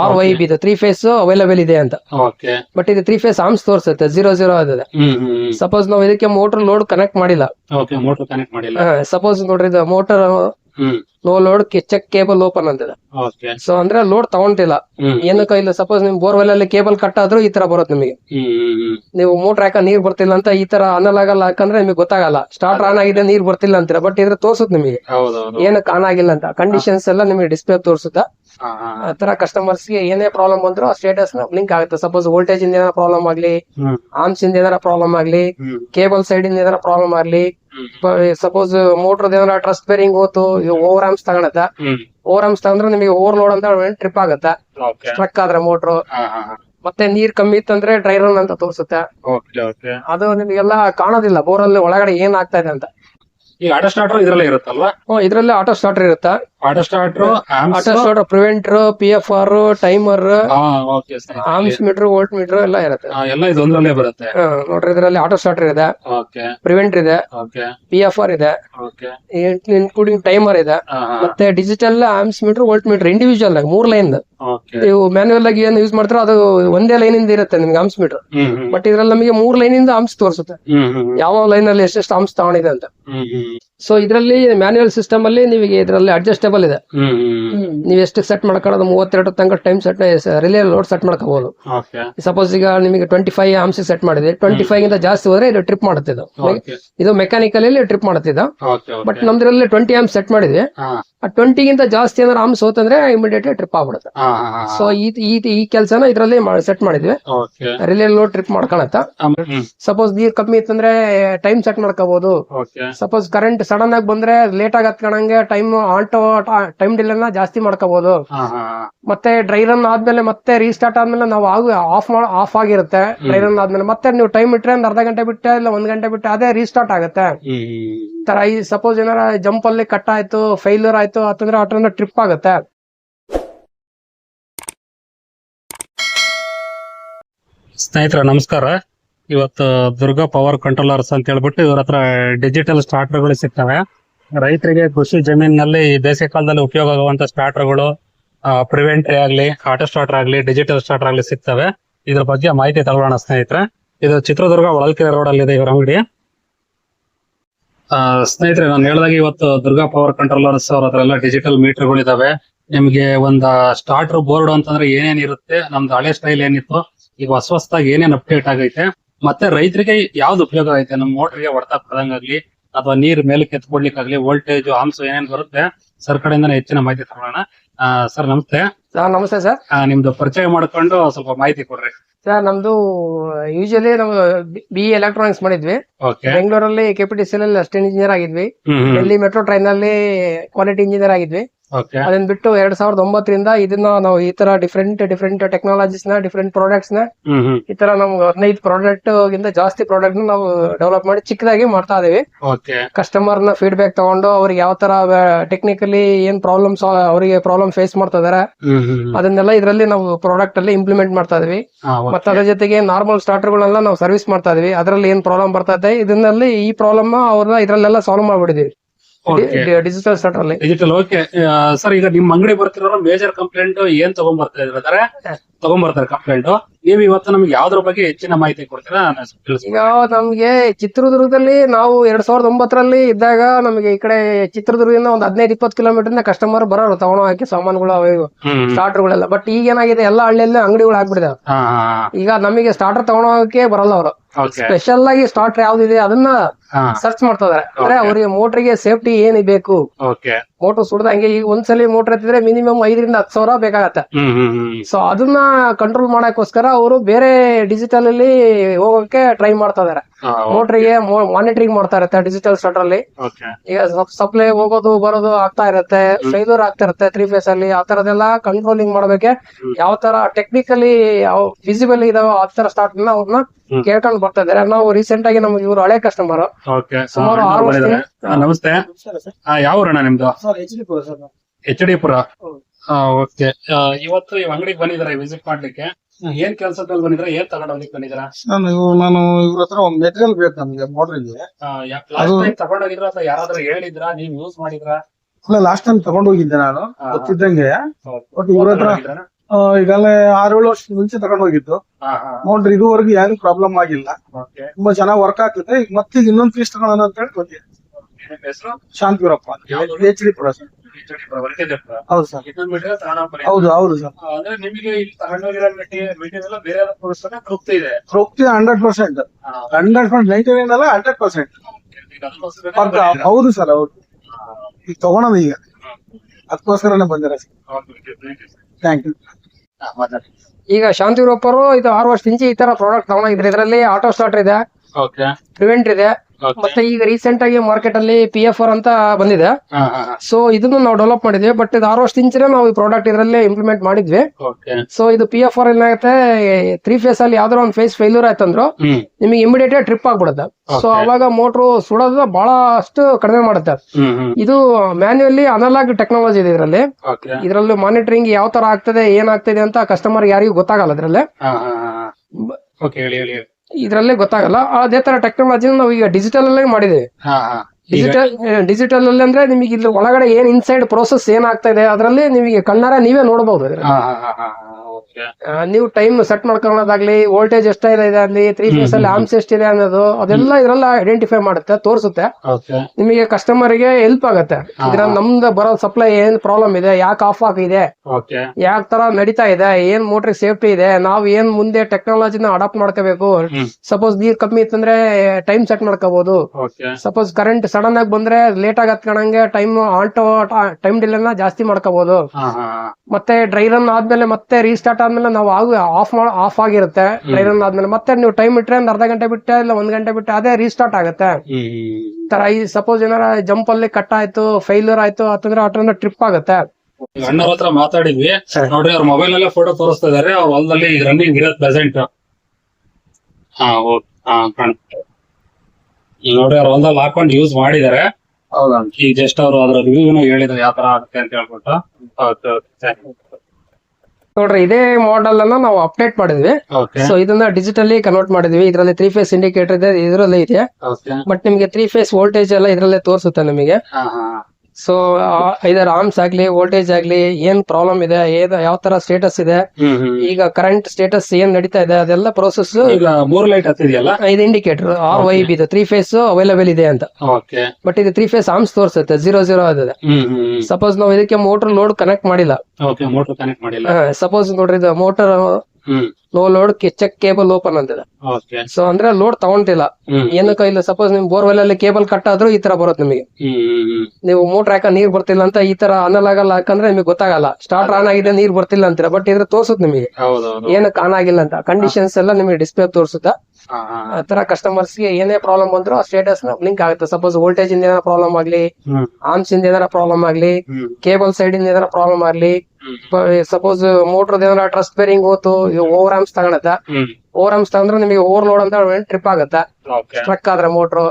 R Y B three phase available ಇದೆ ಅಂತ. Okay but ಇದು ತ್ರೀ ಫೇಸ್ ಆರ್ಮ್ಸ್ ತೋರಿಸುತ್ತೆ ಜೀರೋ ಜೀರೋ ಆಗಿದೆ ಸಪೋಸ್ ನಾವು ಇದಕ್ಕೆ ಮೋಟರ್ ಲೋಡ್ ಕನೆಕ್ಟ್ ಮಾಡಿಲ್ಲ. ಓಕೆ ಮೋಟರ್ ಕನೆಕ್ಟ್ ಮಾಡಿಲ್ಲ. ಸಪೋಸ್ ನೋಡ್ರಿ ಇದು motor no load check cable open ಅಂತಿದೆ ಸೊ ಅಂದ್ರೆ ಲೋಡ್ ತಗೊಂಡಿಲ್ಲ. ಏನಕ್ಕ ಇಲ್ಲ ಸಪೋಸ್ ನಿಮ್ ಬೋರ್ವೆಲ್ ಅಲ್ಲಿ ಕೇಬಲ್ ಕಟ್ ಆದ್ರೂ ಈ ತರ ಬರುತ್ತೆ ನಿಮಗೆ. ನೀವು ಮೋಟರ್ ಹಾಕ ನೀರ್ ಬರ್ತಿಲ್ಲ ಅಂತ ಈ ತರ ಅನಲ್ ಆಗಲ್ಲ ಯಾಕಂದ್ರೆ ನಿಮಗೆ ಗೊತ್ತಾಗಲ್ಲ. ಸ್ಟಾರ್ಟ್ ಆನ್ ಆಗಿದೆ ನೀರ್ ಬರ್ತಿಲ್ಲ ಅಂತೀರ? ಬಟ್ ಇದ್ರ ತೋರ್ಸುತ್ತೆ ನಿಮಗೆ. ಏನಕ್ಕೆ ಆನ್ ಆಗಿಲ್ಲ ಅಂತ? ಕಂಡೀಷನ್ಸ್ ಎಲ್ಲ ನಿಮಗೆ ಡಿಸ್ಪ್ಲೇ ತೋರಿಸುತ್ತಾ? ಹಾ ಹಾ. ಆ ತರ ಕಸ್ಟಮರ್ಸ್ಗೆ ಏನೇ ಪ್ರಾಬ್ಲಮ್ ಬಂದ್ರು ಆ ಸ್ಟೇಟಸ್ ಬ್ಲಿಂಕ್ ಆಗುತ್ತೆ. ಸಪೋಸ್ ವೋಲ್ಟೇಜ್ ಇಂದ ಏನಾರ ಪ್ರಾಬ್ಲಮ್ ಆಗ್ಲಿ ಆರ್ಮ್ಸ್ ಇಂದ ಏನಾರ ಪ್ರಾಬ್ಲಮ್ ಆಗ್ಲಿ ಕೇಬಲ್ ಸೈಡ್ ಇಂದ ಏನಾರ ಪ್ರಾಬ್ಲಮ್ ಆಗ್ಲಿ ಸಪೋಸ್ ಮೋಟರ್ ಏನಾರ ಟ್ರಸ್ಟ್ ಬೇರಿಂಗ್ ಹೋತು ಓವರ್ ಆರ್ಮ್ಸ್ ತಗೊಳತ್ತ ಓವರ್ ಆರ್ಮ್ಸ್ ತಗೊಂಡ್ರೆ ನಿಮಗೆ ಓವರ್ ಲೋಡ್ ಅಂತ ಟ್ರಿಪ್ ಆಗತ್ತ. ಸ್ಟ್ರಕ್ ಆದ್ರೆ ಮೋಟ್ರು ಮತ್ತೆ ನೀರ್ ಕಮ್ಮಿ ಇತ್ತಂದ್ರೆ ಡ್ರೈ ರನ್ ಅಂತ ತೋರಿಸುತ್ತೆ. ಅದು ನಿಮಗೆಲ್ಲ ಕಾಣೋದಿಲ್ಲ ಬೋರ್ ಅಲ್ಲಿ ಒಳಗಡೆ ಏನ್ ಆಗ್ತಾ ಇದೆ ಅಂತ. ಈಗ ಆಟೋ ಸ್ಟಾರ್ಟರ್ ಇದ್ರಲ್ಲೇ ಇರುತ್ತಲ್ವಾ? ಇದ್ರಲ್ಲೇ ಆಟೋ ಸ್ಟಾರ್ಟರ್ ಇರುತ್ತಾ? Auto starter auto starter preventer P F R timer amps meter volt meter ಎಲ್ಲ ಇರುತ್ತೆ. ಎಲ್ಲ ಇದು ಒಂದ್ರಲ್ಲೇ ಬರುತ್ತೆ ನೋಡ್ರಿ ಇದರಲ್ಲಿ ಆಟೋ ಸ್ಟಾರ್ಟರ್ ಇದೆ. ಪ್ರಿವೆಂಟರ್ ಇದೆ. ಪಿ ಎಫ್ ಆರ್ ಇದೆ. ಇನ್ಕ್ಲೂಡಿಂಗ್ ಟೈಮರ್ ಇದೆ. ಮತ್ತೆ digital amps meter volt meter individual ಆಗಿ ಮೂರ್ ಲೈನ್ ನೀವು ಮ್ಯಾನುವಲ್ ಆಗಿ ಏನು ಯೂಸ್ ಮಾಡ್ತಾರೋ ಅದು ಒಂದೇ ಲೈನ್ ಇಂದ ಇರುತ್ತೆ ನಿಮ್ಗೆ ಆಮ್ಸ್ ಮೀಟರ್ ಬಟ್ ಇದ್ರಲ್ಲಿ ನಮಗೆ ಮೂರ್ ಲೈನ್ ಇಂದ ಆಮ್ಸ್ ತೋರಿಸುತ್ತೆ. ಯಾವ ಲೈನ್ ಅಲ್ಲಿ ಎಷ್ಟೆಷ್ಟು ಆಮ್ಸ್ ತಗೊಂಡಿದೆ ಅಂತ. ಸೊ ಇದರಲ್ಲಿ ಮ್ಯಾನ್ಯುವಲ್ ಸಿಸ್ಟಮ್ ಅಲ್ಲಿ ನಿಮಗೆ ಇದರಲ್ಲಿ ಅಡ್ಜಸ್ಟೇಬಲ್ ಇದೆ. ನೀವು ಎಷ್ಟು ಸೆಟ್ ಮಾಡ್ಕೊಳ್ಳೋದು ಮೂವತ್ತೆರಡು ತನಕ time set relay load set ಮಾಡ್ಕೋಬಹುದು ಸಪೋಸ್ ಈಗ ನಿಮಗೆ ಟ್ವೆಂಟಿ ಫೈವ್ ಆಮ್ಸ್ ಸೆಟ್ ಮಾಡಿದೆ. ಟ್ವೆಂಟಿ ಫೈವ್ ಗಿಂತ ಜಾಸ್ತಿ ಹೋದ್ರೆ ಇದು ಟ್ರಿಪ್ ಮಾಡುತ್ತೆ ಇದು ಇದು ಮೆಕ್ಯಾನಿಕಲ್ ಅಲ್ಲಿ ಟ್ರಿಪ್ ಮಾಡುತ್ತೆ ಇದು ಓಕೆ ಬಟ್ ನಮ್ದ್ರಲ್ಲಿ ಟ್ವೆಂಟಿ ಆಮ್ಸ್ ಸೆಟ್ ಮಾಡಿದ್ವಿ ಟ್ವೆಂಟಿ ಆ ಟ್ವೆಂಟಿಗಿಂತ ಜಾಸ್ತಿ ಏನಾದ್ರು ಆಮ್ಸ್ ಹೋತಂದ್ರೆ ಇಮಿಡಿಯೇಟ್ಲಿ ಟ್ರಿಪ್ ಆಗ್ಬಿಡುತ್ತೆ. ಸೊ ಈ ಕೆಲಸನ ಇದರಲ್ಲಿ ಸೆಟ್ ಮಾಡಿದ್ವಿ. ರಿಲೇ ಲೋಡ್ ಟ್ರಿಪ್ ಮಾಡ್ಕೊಳತ್ತ. ಸಪೋಸ್ ನೀರ್ ಕಮ್ಮಿ ಇತ್ತಂದ್ರೆ ಟೈಮ್ ಸೆಟ್ ಮಾಡ್ಕೋಬಹುದು ಸಪೋಸ್ ಕರೆಂಟ್ ಸಡನ್ ಆಗಿ ಬಂದ್ರೆ ಲೇಟ್ ಆಗಿ ಹತ್ಕೊಂಡಂಗೆ ಟೈಮ್ ಆಲ್ಟೋ ಟೈಮ್ ಡಿಲೇನ ಜಾಸ್ತಿ ಮಾಡ್ಕೋಬಹುದು ಹಾ ಹಾ ಮತ್ತೆ ಡ್ರೈ ರನ್ ಆದ್ಮೇಲೆ ಮತ್ತೆ ರೀಸ್ಟಾರ್ಟ್ ಆದ್ಮೇಲೆ ನಾವು ಆಗ ಆಫ್ ಆಫ್ ಆಗಿರುತ್ತೆ. ಡ್ರೈ ರನ್ ಆದ್ಮೇಲೆ ಮತ್ತೆ ನೀವು ಟೈಮ್ ಇಟ್ರೆ ಒಂದ್ ಅರ್ಧ ಗಂಟೆ ಬಿಟ್ಟೆ ಇಲ್ಲ ಒಂದ್ ಗಂಟೆ ಬಿಟ್ಟೆ ಅದೇ ರೀಸ್ಟಾರ್ಟ್ ಆಗುತ್ತೆ. ಈ ತರ ಈ ಸಪೋಸ್ ಏನಾರ ಜಂಪ್ ಅಲ್ಲಿ ಕಟ್ ಆಯ್ತು ಫೈಲ್ಯೂರ್ ಆಯ್ತು ಅಂತಂದ್ರೆ ಆಟೋನ ಟ್ರಿಪ್ ಆಗುತ್ತೆ. ಸ್ನೇಹಿತರ ನಮಸ್ಕಾರ. ಇವತ್ತು ದುರ್ಗಾ ಪವರ್ ಕಂಟ್ರೋಲರ್ಸ್ ಅಂತ ಹೇಳ್ಬಿಟ್ಟು ಇವ್ರ ಹತ್ರ ಡಿಜಿಟಲ್ ಸ್ಟಾರ್ಟರ್ಗಳು ಸಿಗ್ತವೆ. ರೈತರಿಗೆ ಕೃಷಿ ಜಮೀನಿನಲ್ಲಿ ಬೇಸಿಗೆ ಕಾಲದಲ್ಲಿ ಉಪಯೋಗ ಆಗುವಂತ ಸ್ಟಾರ್ಟರ್ಗಳು ಪ್ರಿವೆಂಟ್ರಿ ಆಗಲಿ ಆಟೋ ಸ್ಟಾರ್ಟರ್ ಆಗ್ಲಿ ಡಿಜಿಟಲ್ ಸ್ಟಾರ್ಟರ್ ಆಗಲಿ ಸಿಗ್ತವೆ. ಇದ್ರ ಬಗ್ಗೆ ಮಾಹಿತಿ ತಗೊಳ್ಳೋಣ ಸ್ನೇಹಿತರೆ. ಇದು ಚಿತ್ರದುರ್ಗ ಒಳಕೆರೆ ರೋಡ್ ಅಲ್ಲಿ ಇದೆ ಇವರ ಅಂಗಡಿ. ಸ್ನೇಹಿತರೆ, ನಾನು ಹೇಳಿದಾಗ ಇವತ್ತು ದುರ್ಗಾ ಪವರ್ ಕಂಟ್ರೋಲರ್ಸ್ ಅವ್ರ ಹತ್ರ ಎಲ್ಲ ಡಿಜಿಟಲ್ ಮೀಟರ್ಗಳು ಇದಾವೆ. ನಿಮ್ಗೆ ಒಂದ್ ಸ್ಟಾರ್ಟರ್ ಬೋರ್ಡ್ ಅಂತಂದ್ರೆ ಏನೇನ್ ಇರುತ್ತೆ, ನಮ್ದು ಹಳೆ ಸ್ಟೈಲ್ ಏನಿತ್ತು, ಈಗ ಹೊಸ ಹೊಸದಾಗಿ ಏನೇನ್ ಅಪ್ಡೇಟ್ ಆಗೈತೆ ಮತ್ತೆ ರೈತರಿಗೆ ಯಾವ್ದು ಉಪಯೋಗ ಐತೆ? ನಮ್ಮ ಮೋಟರ್ಗೆ ಹೊಡೆತ ಆಗ್ಲಿ ಅಥವಾ ನೀರ್ ಮೇಲಕ್ಕೆ ಎತ್ಕೊಡ್ಲಿಕ್ಕಾಗ್ಲಿ ವೋಲ್ಟೇಜ್ ಆಮ್ಸ್ ಏನೇನ್ ಬರುತ್ತೆ ಸರ್ ಕಡೆಯಿಂದ ಹೆಚ್ಚಿನ ಮಾಹಿತಿ ತಗೊಳ್ಳೋಣ. ಸರ್ ನಮಸ್ತೆ. ಸರ್ ನಮಸ್ತೆ ಸರ್. ನಿಮ್ದು ಪರಿಚಯ ಮಾಡ್ಕೊಂಡು ಸ್ವಲ್ಪ ಮಾಹಿತಿ ಕೊಡ್ರಿ. ಸರ್ ನಮ್ದು ಯೂಶಲಿ ನಾವು ಬಿ ಎಲೆಕ್ಟ್ರಾನಿಕ್ಸ್ ಮಾಡಿದ್ವಿ. ಬೆಂಗಳೂರಲ್ಲಿ ಕೆಪಿಟಿಸಿ ಅಲ್ಲಿ ಅಸಿಸ್ಟೆಂಟ್ ಇಂಜಿನಿಯರ್ ಆಗಿದ್ವಿ. ಡೆಲ್ಲಿ ಮೆಟ್ರೋ ಟ್ರೈನ್ ಅಲ್ಲಿ ಕ್ವಾಲಿಟಿ ಇಂಜಿನಿಯರ್ ಆಗಿದ್ವಿ. ಅದನ್ನ ಬಿಟ್ಟು ಎರಡ್ ಸಾವಿರದ ಒಂಬತ್ತರಿಂದ ಇದನ್ನ ನಾವು ಈ ತರ ಡಿಫ್ರೆಂಟ್ ಡಿಫ್ರೆಂಟ್ ಟೆಕ್ನಾಲಜೀಸ್ನ ಡಿಫ್ರೆಂಟ್ ಪ್ರಾಡಕ್ಟ್ಸ್ನ ಈ ತರ ನಮ್ಗೆ ಹದಿನೈದು ಪ್ರಾಡಕ್ಟ್ ಗಿಂತ ಜಾಸ್ತಿ ಪ್ರಾಡಕ್ಟ್ ನಾವು ಡೆವಲಪ್ ಮಾಡಿ ಚಿಕ್ಕದಾಗಿ ಮಾಡ್ತಾ ಇದೀವಿ. ಕಸ್ಟಮರ್ನ ಫೀಡ್ಬ್ಯಾಕ್ ತಗೊಂಡು ಅವ್ರಿಗೆ ಯಾವ ತರ ಟೆಕ್ನಿಕಲಿ ಏನ್ ಪ್ರಾಬ್ಲಮ್ಸ್ ಅವರಿಗೆ ಪ್ರಾಬ್ಲಮ್ ಫೇಸ್ ಮಾಡ್ತಾ ಇದಾರೆ. ಅದನ್ನೆಲ್ಲ ಇದರಲ್ಲಿ ನಾವು ಪ್ರಾಡಕ್ಟ್ ಅಲ್ಲಿ ಇಂಪ್ಲಿಮೆಂಟ್ ಮಾಡ್ತಾ ಇದೀವಿ. ಮತ್ತೆ ಅದ್ರ ಜೊತೆಗೆ ನಾರ್ಮಲ್ ಸ್ಟಾರ್ಟರ್ ಗಳನ್ನೆಲ್ಲ ನಾವು ಸರ್ವಿಸ್ ಮಾಡ್ತಾ ಇದೀವಿ. ಅದರಲ್ಲಿ ಏನ್ ಪ್ರಾಬ್ಲಮ್ ಬರ್ತಾ ಇದೆ ಇದನ್ನಲ್ಲಿ ಈ ಪ್ರಾಬ್ಲಮ್ ಅವ್ರನ್ನ ಇದ್ರಲ್ಲೆಲ್ಲ ಸಾಲ್ವ್ ಮಾಡ್ಬಿಡಿದೀವಿ. ಡಿಜಿಟಲ್ ಸೆಂಟರ್ ಅಲ್ಲಿ. ಡಿಜಿಟಲ್ ಓಕೆ ಸರ್ ಈಗ ನಿಮ್ ಅಂಗಡಿ ಬರ್ತಿರೋ ಮೇಜರ್ ಕಂಪ್ಲೇಂಟ್ ಏನ್ ತಗೊಂಡ್ ಬರ್ತಾ ಇದ್ರೆ ತಗೊಂಡ್ಬರ್ತಾರೆ ಕಂಪ್ಲೇಂಟ್ ನೀವು ಇವತ್ತು ನಮ್ಗೆ ಯಾವ್ದ್ರ ಬಗ್ಗೆ ಹೆಚ್ಚಿನ ಮಾಹಿತಿ ಕೊಡ್ತೀರಾ ನಾನು ಸ್ವಲ್ಪ ತಿಳಿಸಿ ಈಗ ನಮ್ಗೆ ಚಿತ್ರದುರ್ಗದಲ್ಲಿ ನಾವು ಎರಡ್ ಸಾವಿರದ ಒಂಬತ್ತರಲ್ಲಿ ಇದ್ದಾಗ ನಮಗೆ ಈ ಕಡೆ ಚಿತ್ರದುರ್ಗದಿಂದ ಒಂದ್ ಹದಿನೈದು ಇಪ್ಪತ್ತು ಕಿಲೋಮೀಟರ್ ಕಸ್ಟಮರ್ ಬರೋರು ತಗೊಂಡು ಹಾಕಿ ಸಾಮಾನುಗಳು ಅವು ಇವು ಹ್ಮ್ ಸ್ಟಾರ್ಟರ್ಗಳೆಲ್ಲ ಬಟ್ ಈಗ ಏನಾಗಿದೆ ಎಲ್ಲಾ ಹಳ್ಳಿಯಲ್ಲಿ ಅಂಗಡಿಗಳು ಆಗ್ಬಿಟ್ಟಿದೆ ಹಾ ಈಗ ನಮಗೆ ಸ್ಟಾರ್ಟರ್ ತಗೊಳೋಕೆ ಬರಲ್ಲ ಅವರು. ಓಕೆ ಸ್ಪೆಷಲ್ ಆಗಿ ಸ್ಟಾರ್ಟರ್ ಯಾವ್ದಿದೆ ಅದನ್ನ ಹಾ. ಸರ್ಚ್ ಮಾಡ್ತಾ ಇದಾರೆ. ಅಂದ್ರೆ ಅವ್ರಿಗೆ ಮೋಟರ್ಗೆ ಸೇಫ್ಟಿ ಏನ್ ಬೇಕು ಓಕೆ ಮೋಟರ್ ಸುಡ್ದಂಗೆ ಈಗ ಒಂದ್ಸಲಿ ಮೋಟರ್ ಎತ್ತಿದ್ರೆ ಮಿನಿಮಮ್ ಐದರಿಂದ ಹತ್ತು ಸಾವಿರ ಬೇಕಾಗತ್ತೆ. ಸೊ ಅದನ್ನ ಕಂಟ್ರೋಲ್ ಮಾಡಕ್ಕೋಸ್ಕರ ಅವರು ಬೇರೆ ಡಿಜಿಟಲ್ ಅಲ್ಲಿ ಹೋಗೋಕೆ ಟ್ರೈ ಮಾಡ್ತಾ ಇದಾರೆ. ಮೋಟ್ರಿಗೆ ಮಾನಿಟರಿಂಗ್ ಮಾಡ್ತಾ ಇರುತ್ತೆ ಡಿಜಿಟಲ್ ಸ್ಟಾರ್ಟರ್ ಅಲ್ಲಿ. ಓಕೆ ಈಗ ಸಪ್ಲೈ ಹೋಗೋದು ಬರೋದು ಆಗ್ತಾ ಇರುತ್ತೆ. ಫೈಲೂರ್ ಆಗ್ತಾ ಇರುತ್ತೆ ತ್ರೀ ಫೇಸ್ ಅಲ್ಲಿ. ಆ ತರದೆಲ್ಲ ಕಂಟ್ರೋಲಿಂಗ್ ಮಾಡ್ಬೇಕೆ. ಯಾವ ತರ ಟೆಕ್ನಿಕಲಿ ಯಾವ ಫಿಸಿಬಲ್ ಇದಾವ ಆ ತರ ಸ್ಟಾರ್ಟ್ ಅವ್ರನ್ನ. ಕೇಳ್ಕೊಂಡು ಬರ್ತಾ ಇದಾರೆ ನಾವು ರೀಸೆಂಟ್ ಆಗಿ ನಮ್ಗೆ ಇವರು ಹಳೆ ಕಸ್ಟಮರ್ ಓಕೆ ಸುಮಾರು ಆರು ವರ್ಷದಿಂದ- ನಮಸ್ತೆ. ಆ, ಯಾವ ಊರಣ್ಣ ನಿಮ್ದು? ಎಚ್ ಡಿ ಪುರ ಓಕೆ ಇವತ್ತು ಈ ಅಂಗಡಿಗೆ ಬಂದಿದ್ದಾರೆ ವಿಸಿಟ್ ಮಾಡ್ಲಿಕ್ಕೆ. ಏನ್ ಕೆಲಸದಲ್ಲಿ ಬಂದಿದ್ರ ಏನ್ ತಗೊಂಡ್ ಬಂದಿದ್ರ ನಾನು ಇವ್- ನಾನು ಇವ್ರ ಹತ್ರ ಒಂದು ಮೆಟೀರಿಯಲ್ ಬೇಕು ನಮ್ಗೆ ಮೋಟ್ರಿಗೆ ಲಾಸ್ಟ್ ಟೈಮ್ ತಗೊಂಡೋಗಿದ್ರ ಅಥವಾ ಯಾರಾದ್ರೂ ಹೇಳಿದ್ರ? ನೀವ್ ಯೂಸ್ ಮಾಡಿದ್ರ? ಅಲ್ಲ ಲಾಸ್ಟ್ ಟೈಮ್ ತಗೊಂಡ್ ಹೋಗಿದ್ದೆ ನಾನು ಗೊತ್ತಿದ್ದಂಗೆ. ಬಟ್ ಇವ್ರ ಹತ್ರ ಆ, ಈಗಲೇ ಆರೇಳು ವರ್ಷ ಮುಂಚೆ ತಗೊಂಡ್ ಹೋಗಿದ್ದು. ಹಾ ಹಾ. ನೋಡ್ರಿ ಇದುವರೆಗೂ ಯಾರು ಪ್ರಾಬ್ಲಮ್ ಆಗಿಲ್ಲ. ತುಂಬಾ ಚೆನ್ನಾಗಿ ವರ್ಕ್ ಆಗ್ತದೆ ಈಗ ಮತ್ತೆ ಇನ್ನೊಂದ್ ಪೀಸ್ ತಗೊಳ್ಳೋಣ ಅಂತ ಹೇಳಿ ಬಂದಿದೆ. ಹೆಸರು? ಶಾಂತಿವೀರಪ್ಪ ಯಾವ್ದು? H D Pura sir. ಹೌದು ಸರ್. ಹೌದು ಹೌದು ಸರ್. ಅಂದ್ರೆ ನಿಮಗೆ ಇಲ್ಲಿ ತಗೊಂಡೋಗಿರೋ ಮೆಟೀರಿಯಲ್ ಎಲ್ಲ ಬೇರೆ ತೋರಿಸ್ತಾನೆ ತೃಪ್ತಿ ಇದೆ? ತೃಪ್ತಿ hundred percent hundred percent ninety nine ಅಲ್ಲ ಹಂಡ್ರೆಡ್ ಪರ್ಸೆಂಟ್ ಹೌದು ಸರ್ ಹೌದು. ಈಗ ತಗೊಳೋದು ಈಗ. ಅದಕ್ಕೋಸ್ಕರನೇ ಬಂದಿರ ಸರ್. Thank you. ಈಗ ಶಾಂತಿ ಅವರು ಇದು ಆರು ವರ್ಷ ಇಂಚಿ ಈ ತರ ಪ್ರಾಡಕ್ಟ್ ತಗೊಂಡಿದ್ರೆ ಇದರಲ್ಲಿ ಆಟೋ ಸ್ಟಾರ್ಟರ್ ಇದೆ. ಓಕೆ ಪ್ರಿವೆಂಟ್ ಇದೆ. ಮತ್ತೆ ಈಗ ರೀಸೆಂಟ್ ಆಗಿ ಮಾರ್ಕೆಟ್ ಅಲ್ಲಿ ಪಿ ಎಫ್ ಆರ್ ಅಂತ ಬಂದಿದೆ. ಸೊ ಇದನ್ನು ನಾವು ಡೆವಲಪ್ ಮಾಡಿದ್ವಿ ಬಟ್ ಇದು ಆರು ವರ್ಷ ಇಂಚಿನ ನಾವು ಈ ಪ್ರಾಡಕ್ಟ್ ಇದರಲ್ಲಿ ಇಂಪ್ಲಿಮೆಂಟ್ ಮಾಡಿದ್ವಿ. ಸೊ ಇದು ಪಿ ಎಫ್ ಆರ್ ಏನಾಗುತ್ತೆ ತ್ರೀ ಫೇಸ್ ಅಲ್ಲಿ ಯಾವ್ದಾರ ಒಂದು ಫೇಸ್ ಫೇಲ್ಯೂರ್ ಆಯ್ತಂದ್ರು ನಿಮಗೆ ಇಮಿಡಿಯೇಟ್ ಟ್ರಿಪ್ ಆಗ್ಬಿಡುತ್ತೆ. ಸೊ. ಅವಾಗ ಮೋಟ್ರು ಬಹಳ ಬಹಳಷ್ಟು ಕಡಿಮೆ ಮಾಡುತ್ತೆ. ಇದು ಮ್ಯಾನ್ಯುಯಲಿ ಅನಲಾಗ್ ಟೆಕ್ನಾಲಜಿ ಇದೆ ಇದರಲ್ಲಿ. ಇದರಲ್ಲಿ ಮಾನಿಟರಿಂಗ್ ಯಾವ ತರ ಆಗ್ತದೆ ಏನಾಗ್ತದೆ ಅಂತ ಕಸ್ಟಮರ್ ಯಾರಿಗೂ ಗೊತ್ತಾಗಲ್ಲ ಇದರಲ್ಲಿ. ಇದರಲ್ಲೇ ಗೊತ್ತಾಗಲ್ಲ. ಅದೇ ತರ ಟೆಕ್ನಾಲಜಿನ ನಾವು ಈಗ ಡಿಜಿಟಲ್ ಅಲ್ಲೇ ಈಗ ಡಿಜಿಟಲ್ ಡಿಜಿಟಲ್ ಅಲ್ಲಿ ಅಂದ್ರೆ ನಿಮಗೆ ಇಲ್ಲಿ ಒಳಗಡೆ ಏನ್ ಇನ್ಸೈಡ್ ಪ್ರೋಸೆಸ್ ಏನಾಗ್ತಾ ಇದೆ ಅದರಲ್ಲಿ ನಿಮಗೆ ಕಣ್ಣಾರ ನೀವೇ ನೋಡಬಹುದು ನೀವು ಟೈಮ್ ಸೆಟ್ ಮಾಡ್ಕೊಳ್ಳೋದಾಗ್ಲಿ ವೋಲ್ಟೇಜ್ ಎಷ್ಟಿದೆ ಇದೆ ಅಲ್ಲಿ ತ್ರೀ ಫೇಸ್ ಅಲ್ಲಿ ಆರ್ಮ್ಸ್ ಎಷ್ಟಿದೆ ಅನ್ನೋದು ಅದೆಲ್ಲ ಇದ್ರಲ್ಲ ಐಡೆಂಟಿಫೈ ಮಾಡುತ್ತೆ ತೋರಿಸುತ್ತೆ. ನಿಮಗೆ ಕಸ್ಟಮರ್ಗೆ ಹೆಲ್ಪ್ ಆಗುತ್ತೆ. ಇದ್ರಲ್ಲಿ ನಮ್ದು ಬರೋ ಸಪ್ಲೈ ಏನ್ ಪ್ರಾಬ್ಲಮ್ ಇದೆ ಯಾಕೆ ಆಫ್ ಆಗಿದೆ ಯಾಕ ತರ ನಡೀತಾ ಇದೆ ಏನ್ ಮೋಟರ್ ಸೇಫ್ಟಿ ಇದೆ ನಾವ್ ಏನ್ ಮುಂದೆ ಟೆಕ್ನಾಲಜಿನ ಅಡಾಪ್ಟ್ ಮಾಡ್ಕೋಬೇಕು. ಸಪೋಸ್ ನೀರ್ ಕಮ್ಮಿ ಇತ್ತಂದ್ರೆ ಟೈಮ್ ಸೆಟ್ ಮಾಡ್ಕೋಬಹುದು ಸಪೋಸ್ ಕರೆಂಟ್ ಸಡನ್ ಆಗಿ ಬಂದ್ರೆ ಲೇಟ್ ಆಗಿ ಹತ್ಕೊಂಡಂಗೆ ಟೈಮ್ ಆಲ್ಟೋ ಟೈಮ್ ಡಿಲೇನ ಜಾಸ್ತಿ ಮಾಡ್ಕೋಬಹುದು ಮತ್ತೆ ಡ್ರೈ ರನ್ ಆದ್ಮೇಲೆ ಮತ್ತೆ ರೀಸ್ಟಾರ್ಟ್ ಆದ್ಮೇಲೆ ನಾವು ಆಗ ಆಫ್ ಆಫ್ ಆಗಿರುತ್ತೆ. ಟ್ರೈನ್ ರನ್ ಆದ್ಮೇಲೆ ಮತ್ತೆ ನೀವು ಟೈಮ್ ಇಟ್ರೆ ಒಂದ್ ಅರ್ಧ ಗಂಟೆ ಬಿಟ್ಟೆ ಇಲ್ಲ ಒಂದ್ ಗಂಟೆ ಬಿಟ್ಟೆ ಅದೇ ರೀಸ್ಟಾರ್ಟ್ ಆಗುತ್ತೆ. ಈ ತರ ಈ ಸಪೋಸ್ ಏನಾರ ಜಂಪ್ ಅಲ್ಲಿ ಕಟ್ ಆಯ್ತು ಫೈಲ್ಯೂರ್ ಆಯ್ತು ಅಂತಂದ್ರೆ ಆಟೋನ ಟ್ರಿಪ್ ಆಗುತ್ತೆ. ಅಣ್ಣವ್ರ ಹತ್ರ ಮಾತಾಡಿದ್ವಿ. ನೋಡ್ರಿ ಅವ್ರ ಮೊಬೈಲ್ ಅಲ್ಲೇ ಫೋಟೋ ತೋರಿಸ್ತಾ ಇದಾರೆ. ಅವ್ರ ಹೊಲದಲ್ಲಿ ರನ್ನಿಂಗ್ ಇರೋದ್ ಪ್ರೆಸೆಂಟ್ ಹಾ ಓಕೆ ಹಾ ಈಗ ನೋಡ್ರಿ ಅವ್ರ ಹೊಲದಲ್ಲಿ ಹಾಕೊಂಡು ಯೂಸ್ ಮಾಡಿದಾರೆ. ಹೌದಾ? ಈಗ ಜಸ್ಟ್ ಅವರು ಅದ್ರ ರಿವ್ಯೂನು ಹೇಳಿದ್ರು ಯಾವ ತರ ಆಗುತ್ತೆ ಅಂತ ಹೇಳ್ಬಿಟ್ಟು. ಓಕೆ ನೋಡ್ರಿ ಇದೇ ಮಾಡೆಲ್ ಅನ್ನ ನಾವು ಅಪ್ಡೇಟ್ ಮಾಡಿದ್ವಿ. ಸೊ ಇದನ್ನ ಡಿಜಿಟಲಿ ಕನ್ವರ್ಟ್ ಮಾಡಿದ್ವಿ. ಇದರಲ್ಲಿ ತ್ರೀ ಫೇಸ್ ಇಂಡಿಕೇಟರ್ ಇದೆ ಇದರಲ್ಲೇ ಇದೆ ಬಟ್ ನಿಮ್ಗೆ ತ್ರೀ ಫೇಸ್ ವೋಲ್ಟೇಜ್ ಎಲ್ಲ ಇದರಲ್ಲೇ ತೋರಿಸುತ್ತೆ ನಿಮಗೆ. ಸೊ ಐದರ್ ಆರ್ಮ್ಸ್ ಆಗ್ಲಿ ವೋಲ್ಟೇಜ್ ಆಗ್ಲಿ ಏನ್ ಪ್ರಾಬ್ಲಮ್ ಇದೆ ಯಾವ ತರ ಸ್ಟೇಟಸ್ ಇದೆ ಈಗ ಕರೆಂಟ್ ಸ್ಟೇಟಸ್ ಏನ್ ನಡೀತಾ ಇದೆ ಅದೆಲ್ಲ ಪ್ರೋಸೆಸ್ ಈಗ ಮೂರ್ ಲೈಟ್ ಹತ್ತಿದೆಯಲ್ಲ? ಇದು indicator R Y B three phase available ಇದೆ ಅಂತ. ಬಟ್ ಇದು ತ್ರೀ ಫೇಸ್ ಆರ್ಮ್ಸ್ ತೋರಿಸುತ್ತೆ ಜೀರೋ ಜೀರೋ ಆಗಿದೆ ಸಪೋಸ್ ನಾವು ಇದಕ್ಕೆ ಮೋಟರ್ ಲೋಡ್ ಕನೆಕ್ಟ್ ಮಾಡಿಲ್ಲ. ಓಕೆ ಮೋಟರ್ ಕನೆಕ್ಟ್ ಮಾಡಿಲ್ಲ. ಸಪೋಸ್ ನೋಡ್ರಿ ಇದು motor no load check cable open ಅಂತಿದೆ ಸೊ ಅಂದ್ರೆ ಲೋಡ್ ತಗೊಂತಿಲ್ಲ ಹ್ಮ್. ಏನಕ್ಕ ಇಲ್ಲ ಸಪೋಸ್ ನಿಮ್ ಬೋರ್ವೆಲ್ ಅಲ್ಲಿ ಕೇಬಲ್ ಕಟ್ ಆದ್ರೂ ಈ ತರ ಬರುತ್ತೆ ನಿಮಗೆ. ನೀವು ಮೋಟರ್ ಹಾಕ ನೀರ್ ಬರ್ತಿಲ್ಲ ಅಂತ ಈ ತರ ಅನ್ನಲಾಗಲ್ಲ ಯಾಕಂದ್ರೆ ನಿಮಗೆ ಗೊತ್ತಾಗಲ್ಲ. ಸ್ಟಾರ್ಟ್ ಆನ್ ಆಗಿದೆ ನೀರ್ ಬರ್ತಿಲ್ಲ ಅಂತೀರ ಬಟ್ ಇದ್ರ ತೋರ್ಸುತ್ತೆ ನಿಮಗೆ. ಏನಕ್ಕೆ ಆನ್ ಆಗಿಲ್ಲ ಅಂತ. ಕಂಡೀಷನ್ಸ್ ಎಲ್ಲ ನಿಮಗೆ ಡಿಸ್ಪ್ಲೇ ತೋರಿಸುತ್ತೆ? ಹಾ ಹಾ. ಆ ತರ ಕಸ್ಟಮರ್ಸ್ಗೆ ಏನೇ ಪ್ರಾಬ್ಲಮ್ ಬಂದ್ರು ಆ ಸ್ಟೇಟಸ್ನ ಲಿಂಕ್ ಆಗುತ್ತೆ. ಸಪೋಸ್ ವೋಲ್ಟೇಜ್ ಇಂದ ಏನಾರ ಪ್ರಾಬ್ಲಮ್ ಆಗ್ಲಿ ಆರ್ಮ್ಸ್ ಇಂದ ಏನಾರ ಪ್ರಾಬ್ಲಮ್ ಆಗ್ಲಿ ಕೇಬಲ್ ಸೈಡ್ ಇಂದ ಏನಾರ ಪ್ರಾಬ್ಲಮ್ ಆಗ್ಲಿ ಸಪೋಸ್ ಮೋಟರ್ ಏನಾರ ಟ್ರಸ್ಟ್ ಬೇರಿಂಗ್ ಹೋತು ಓವರ್ ಆರ್ಮ್ಸ್ ತಗೊಳತ್ತ ಓವರ್ ಆರ್ಮ್ಸ್ ತಗೊಂಡ್ರೆ ನಿಮಗೆ ಓವರ್ ಲೋಡ್ ಅಂತ ಟ್ರಿಪ್ ಆಗತ್ತ? ಸ್ಟ್ರಕ್ ಆದ್ರೆ ಮೋಟ್ರು